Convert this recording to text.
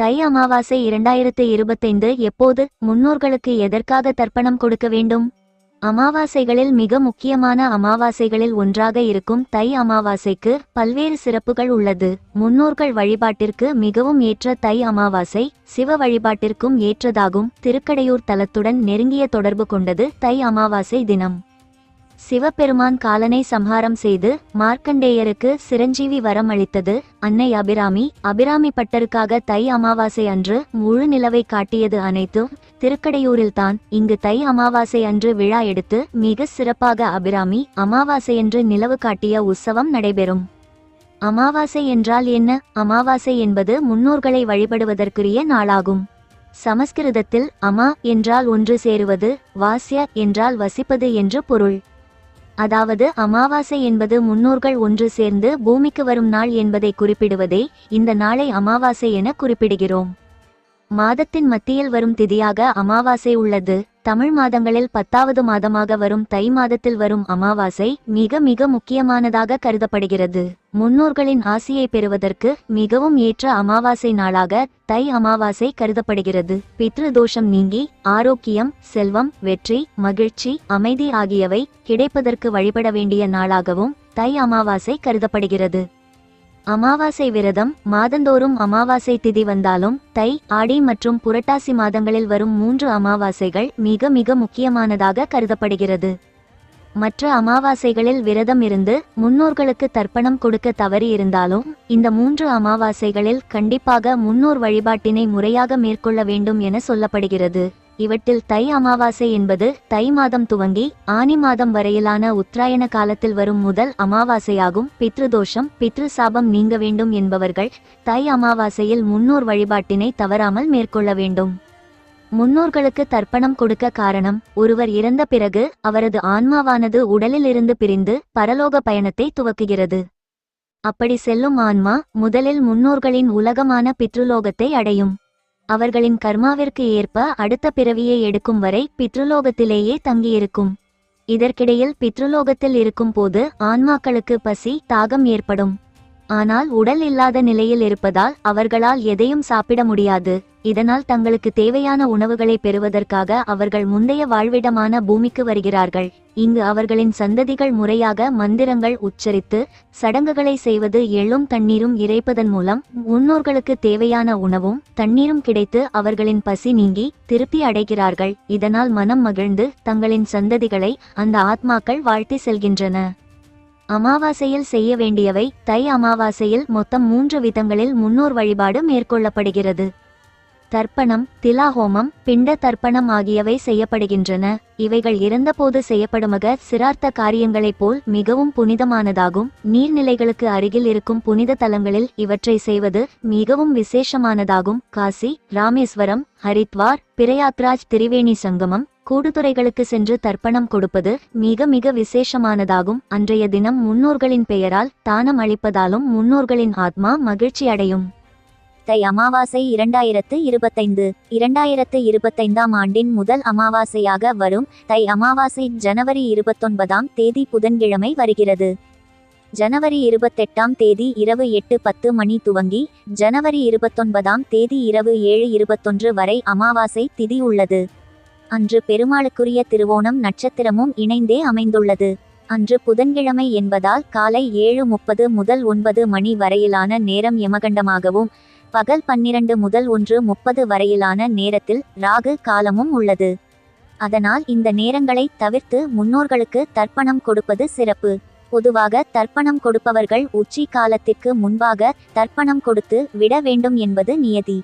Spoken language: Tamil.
தை அமாவாசை இரண்டாயிரத்து இருபத்தைந்து எப்போது முன்னோர்களுக்கு எதற்காக தர்ப்பணம் கொடுக்க வேண்டும்? அமாவாசைகளில் மிக முக்கியமான அமாவாசைகளில் ஒன்றாக இருக்கும் தை அமாவாசைக்கு பல்வேறு சிறப்புகள் உள்ளது. முன்னோர்கள் வழிபாட்டிற்கு மிகவும் ஏற்ற தை அமாவாசை சிவ வழிபாட்டிற்கும் ஏற்றதாகும். திருக்கடையூர் தலத்துடன் நெருங்கிய தொடர்பு கொண்டது தை அமாவாசை தினம். சிவபெருமான் காலனை சம்ஹாரம் செய்து மார்க்கண்டேயருக்கு சிரஞ்சீவி வரம் அளித்தது. அன்னை அபிராமி அபிராமி பட்டருக்காக தை அமாவாசை அன்று முழு நிலவை காட்டியது அனைத்தும் திருக்கடையூரில்தான். இங்கு தை அமாவாசை அன்று விழா எடுத்து மிக சிறப்பாக அபிராமி அமாவாசையன்று நிலவு காட்டிய உற்சவம் நடைபெறும். அமாவாசை என்றால் என்ன? அமாவாசை என்பது முன்னோர்களை வழிபடுவதற்குரிய நாளாகும். சமஸ்கிருதத்தில் அமா என்றால் ஒன்று சேருவது வாஸ்ய என்றால் வசிப்பது என்று பொருள். அதாவது அமாவாசை என்பது முன்னோர்கள் ஒன்று சேர்ந்து பூமிக்கு வரும் நாள் என்பதை குறிப்பிடுவதே இந்த நாளை அமாவாசை என குறிப்பிடுகிறோம். மாதத்தின் மத்தியில் வரும் திதியாக அமாவாசை உள்ளது. தமிழ் மாதங்களில் பத்தாவது மாதமாக வரும் தை மாதத்தில் வரும் அமாவாசை மிக மிக முக்கியமானதாக கருதப்படுகிறது. முன்னோர்களின் ஆசியை பெறுவதற்கு மிகவும் ஏற்ற அமாவாசை நாளாக தை அமாவாசை கருதப்படுகிறது. பித்ரு தோஷம் நீங்கி ஆரோக்கியம் செல்வம் வெற்றி மகிழ்ச்சி அமைதி ஆகியவை கிடைப்பதற்கு வழிபட வேண்டிய நாளாகவும் தை அமாவாசை கருதப்படுகிறது. அமாவாசை விரதம் மாதந்தோறும் அமாவாசை திதி வந்தாலும் தை ஆடி மற்றும் புரட்டாசி மாதங்களில் வரும் மூன்று அமாவாசைகள் மிக மிக முக்கியமானதாக கருதப்படுகிறது. மற்ற அமாவாசைகளில் விரதம் இருந்து முன்னோர்களுக்கு தர்ப்பணம் கொடுக்க தவறி இருந்தாலும் இந்த மூன்று அமாவாசைகளில் கண்டிப்பாக முன்னோர் வழிபாட்டினை முறையாக மேற்கொள்ள வேண்டும் என சொல்லப்படுகிறது. இவற்றில் தை அமாவாசை என்பது தை மாதம் துவங்கி ஆனி மாதம் வரையிலான உத்தராயண காலத்தில் வரும் முதல் அமாவாசையாகும். பித்ருதோஷம் பித்ரு சாபம் நீங்க வேண்டும் என்பவர்கள் தை அமாவாசையில் முன்னோர் வழிபாட்டினை தவறாமல் மேற்கொள்ள வேண்டும். முன்னோர்களுக்கு தர்ப்பணம் கொடுக்க காரணம் ஒருவர் இறந்த பிறகு அவரது ஆன்மாவானது உடலிலிருந்து பிரிந்து பரலோக பயணத்தை துவக்குகிறது. அப்படி செல்லும் ஆன்மா முதலில் முன்னோர்களின் உலகமான பித்ருலோகத்தை அடையும். அவர்களின் கர்மாவிற்கு ஏற்ப அடுத்த பிறவியை எடுக்கும் வரை பித்ருலோகத்திலேயே தங்கியிருக்கும். இதற்கிடையில் பித்ருலோகத்தில் இருக்கும் போது ஆன்மாக்களுக்கு பசி தாகம் ஏற்படும். ஆனால் உடல் இல்லாத நிலையில் இருப்பதால் அவர்களால் எதையும் சாப்பிட முடியாது. இதனால் தங்களுக்கு தேவையான உணவுகளை பெறுவதற்காக அவர்கள் முந்தைய வாழ்விடமான பூமிக்கு வருகிறார்கள். இங்கு அவர்களின் சந்ததிகள் முறையாக மந்திரங்கள் உச்சரித்து சடங்குகளை செய்வது எள்ளும் தண்ணீரும் இறைப்பதன் மூலம் முன்னோர்களுக்கு தேவையான உணவும் தண்ணீரும் கிடைத்து அவர்களின் பசி நீங்கி திருப்தி அடைகிறார்கள். இதனால் மனம் மகிழ்ந்து தங்களின் சந்ததிகளை அந்த ஆத்மாக்கள் வாழ்த்தி செல்கின்றன. அமாவாசையில் செய்ய வேண்டியவை தை அமாவாசையில் மொத்தம் மூன்று விதங்களில் முன்னோர் வழிபாடு மேற்கொள்ளப்படுகிறது. தர்ப்பணம் திலாஹோமம் பிண்ட தர்ப்பணம் ஆகியவை செய்யப்படுகின்றன. இவைகள் இறந்தபோது செய்யப்படுமக சிரார்த்த காரியங்களைப் போல் மிகவும் புனிதமானதாகும். நீர்நிலைகளுக்கு அருகில் இருக்கும் புனித தலங்களில் இவற்றை செய்வது மிகவும் விசேஷமானதாகும். காசி ராமேஸ்வரம் ஹரித்வார் பிரயாக்ராஜ் திரிவேணி சங்கமம் கூடுதுறைகளுக்கு சென்று தர்ப்பணம் கொடுப்பது மிக மிக விசேஷமானதாகும். அன்றைய தினம் முன்னோர்களின் பெயரால் தானம் அளிப்பதாலும் முன்னோர்களின் ஆத்மா மகிழ்ச்சி அடையும் தை அமாவாசை இரண்டாயிரத்து இருபத்தைந்து இரண்டாயிரத்து இருபத்தைந்தாம் ஆண்டின் முதல் அமாவாசையாக வரும். தை அமாவாசை ஜனவரி இருபத்தொன்பதாம் தேதி புதன்கிழமை வருகிறது. ஜனவரி இருபத்தெட்டாம் தேதி இரவு எட்டு பத்து மணி துவங்கி ஜனவரி இருபத்தொன்பதாம் தேதி இரவு ஏழு இருபத்தொன்று வரை அமாவாசை திதி உள்ளது. அன்று பெருமாளுக்குரிய திருவோணம் நட்சத்திரமும் இணைந்தே அமைந்துள்ளது. அன்று புதன்கிழமை என்பதால் காலை ஏழு முப்பது முதல் ஒன்பது மணி வரையிலான நேரம் யமகண்டமாகவும் பகல் பன்னிரண்டு முதல் ஒன்று முப்பது வரையிலான நேரத்தில் ராகு காலமும் உள்ளது. அதனால் இந்த நேரங்களை தவிர்த்து முன்னோர்களுக்கு தர்ப்பணம் கொடுப்பது சிறப்பு. பொதுவாக தர்ப்பணம் கொடுப்பவர்கள் உச்சி காலத்திற்கு முன்பாக தர்ப்பணம் கொடுத்து விட வேண்டும் என்பது நியதி.